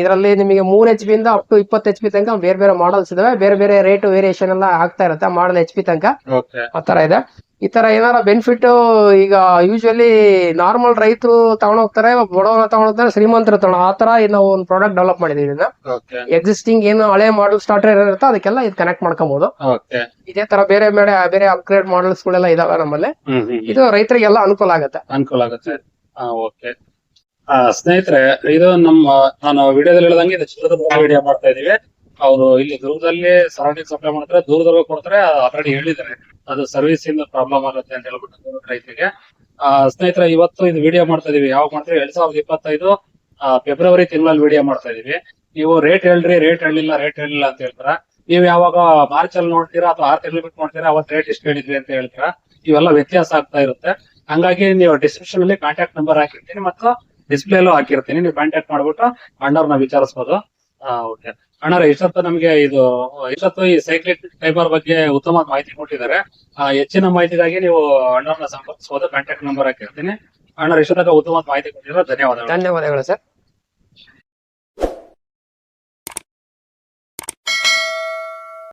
ಇದರಲ್ಲಿ ನಿಮಗೆ ಮೂರ್ ಎಚ್ ಪಿ ಇಂದ ಅಪ್ ಟು ಇಪ್ಪತ್ತು ಎಚ್ ಪಿ ತನಕ ಬೇರೆ ಬೇರೆ ಮಾಡಲ್ಸ್ ಇದಾವೆ. ಬೇರೆ ಬೇರೆ ರೇಟ್ ವೇರಿಯೇಷನ್ ಎಲ್ಲ ಆಗ್ತಾ ಇರುತ್ತೆ ಮಾಡಲ್ ಎಚ್ ಪಿ ತನಕ. ಆತರ ಆ ತರ ಇದೆ. ಈ ತರ ಏನಾರ ಬೆನಿಫಿಟ್ ಈಗ ಯೂಶುವಲಿ ನಾರ್ಮಲ್ ರೈತರು ತಗೊಂಡ್ ಹೋಗ್ತಾರೆ ಬಡವನ ತಗೊಂಡೋಗ್ತಾರೆ ಶ್ರೀಮಂತರು ತಗೊಂಡ್ ಆ ತರ ನಾವು ಒಂದು ಪ್ರಾಡಕ್ಟ್ ಡೆವಲಪ್ ಮಾಡಿದೀವಿ ಇದನ್ನ. ಎಕ್ಸಿಸ್ಟಿಂಗ್ ಏನು ಹಳೆ ಮಾಡಲ್ ಸ್ಟಾರ್ಟರ್ ಇರುತ್ತೆ ಅದಕ್ಕೆಲ್ಲ ಇದು ಕನೆಕ್ಟ್ ಮಾಡ್ಕೊಬಹುದು ಇದೇ ತರ ಬೇರೆ ಬೇರೆ ಬೇರೆ ಅಪ್ಗ್ರೇಡ್ ಮಾಡಲ್ಸ್ ಗಳೆಲ್ಲ ಇದಾವೆ ನಮ್ಮಲ್ಲಿ. ಇದು ರೈತರಿಗೆಲ್ಲ ಅನುಕೂಲ ಆಗುತ್ತೆ. ಅನುಕೂಲ ಆಗುತ್ತೆ. ಓಕೆ ಸ್ನೇಹಿತರೆ ಇದು ನಮ್ಮ ನಾನು ವಿಡಿಯೋದಲ್ಲಿ ಹೇಳ್ದಂಗೆ ಇದು ಚಿತ್ರದುರ್ಗ ವಿಡಿಯೋ ಮಾಡ್ತಾ ಇದೀವಿ ಅವರು ಇಲ್ಲಿ ದುರ್ಗದಲ್ಲಿ ಸರೌಂಡಿಂಗ್ ಸಪ್ಲೈ ಮಾಡ್ತಾರೆ ದೂರದವರೆಗೂ ಕೊಡ್ತಾರೆ ಆಲ್ರೆಡಿ ಹೇಳಿದ್ದಾರೆ. ಅದು ಸರ್ವಿಸ್ ಇಂದ ಪ್ರಾಬ್ಲಮ್ ಆಗುತ್ತೆ ಅಂತ ಹೇಳ್ಬಿಟ್ಟು ರೈತರಿಗೆ. ಆ, ಸ್ನೇಹಿತರೆ, ಇವತ್ತು ಇದು ವಿಡಿಯೋ ಮಾಡ್ತಾ ಇದೀವಿ. ಯಾವಾಗ ಮಾಡ್ತೀವಿ ಎರಡ್ ಸಾವಿರದ ಇಪ್ಪತ್ತೈದು ಫೆಬ್ರವರಿ ತಿಂಗಳಲ್ಲಿ ವಿಡಿಯೋ ಮಾಡ್ತಾ ಇದೀವಿ. ನೀವು ರೇಟ್ ಹೇಳ್ರಿ ರೇಟ್ ಹೇಳಿಲ್ಲ ರೇಟ್ ಹೇಳಿಲ್ಲ ಅಂತ ಹೇಳ್ತಾರ? ನೀವು ಯಾವಾಗ ಮಾರ್ಚ್ ಅಲ್ಲಿ ನೋಡ್ತೀರಾ ಅಥವಾ ಆರ್ ತಿಂಗಳು ಬಿಟ್ಟು ನೋಡ್ತೀರಾ? ಅವತ್ತು ರೇಟ್ ಇಷ್ಟು ಹೇಳಿದ್ವಿ ಅಂತ ಹೇಳ್ತೀರಾ? ಇವೆಲ್ಲ ವ್ಯತ್ಯಾಸ ಆಗ್ತಾ ಇರುತ್ತೆ. ಹಂಗಾಗಿ ನೀವು ಡಿಸ್ಕ್ರಿಪ್ಷನ್ ಅಲ್ಲಿ ಕಾಂಟ್ಯಾಕ್ಟ್ ನಂಬರ್ ಹಾಕಿರ್ತೀನಿ ಮತ್ತು ಡಿಸ್ಪ್ಲೇ ಅಲ್ಲೂ ಹಾಕಿರ್ತೀನಿ. ನೀವು ಕಾಂಟ್ಯಾಕ್ಟ್ ಮಾಡ್ಬಿಟ್ಟು ಅಣ್ಣವ್ರನ್ನ ವಿಚಾರಿಸ್ಬೋದು. ಓಕೆ ಅಣ್ಣರ ಇಷ್ಟೊತ್ತು ನಮಗೆ ಇದು ಇಷ್ಟೊತ್ತು ಈ ಸೈಕ್ಲಿಕ್ ಫೈಬರ್ ಬಗ್ಗೆ ಉತ್ತಮ ಮಾಹಿತಿ ಕೊಟ್ಟಿದ್ದಾರೆ. ಹೆಚ್ಚಿನ ಮಾಹಿತಿಗಾಗಿ ನೀವು ಅಣ್ಣರನ್ನ ಸಂಪರ್ಕಿಸಬಹುದು ಕಾಂಟ್ಯಾಕ್ಟ್ ನಂಬರ್ ಹಾಕಿರ್ತೀನಿ. ಅಣ್ಣರ ಇಷ್ಟೊತ್ತಕ ಉತ್ತಮ ಮಾಹಿತಿ ಕೊಟ್ಟಿದ್ರೆ ಧನ್ಯವಾದಗಳು. ಧನ್ಯವಾದಗಳು ಸರ್.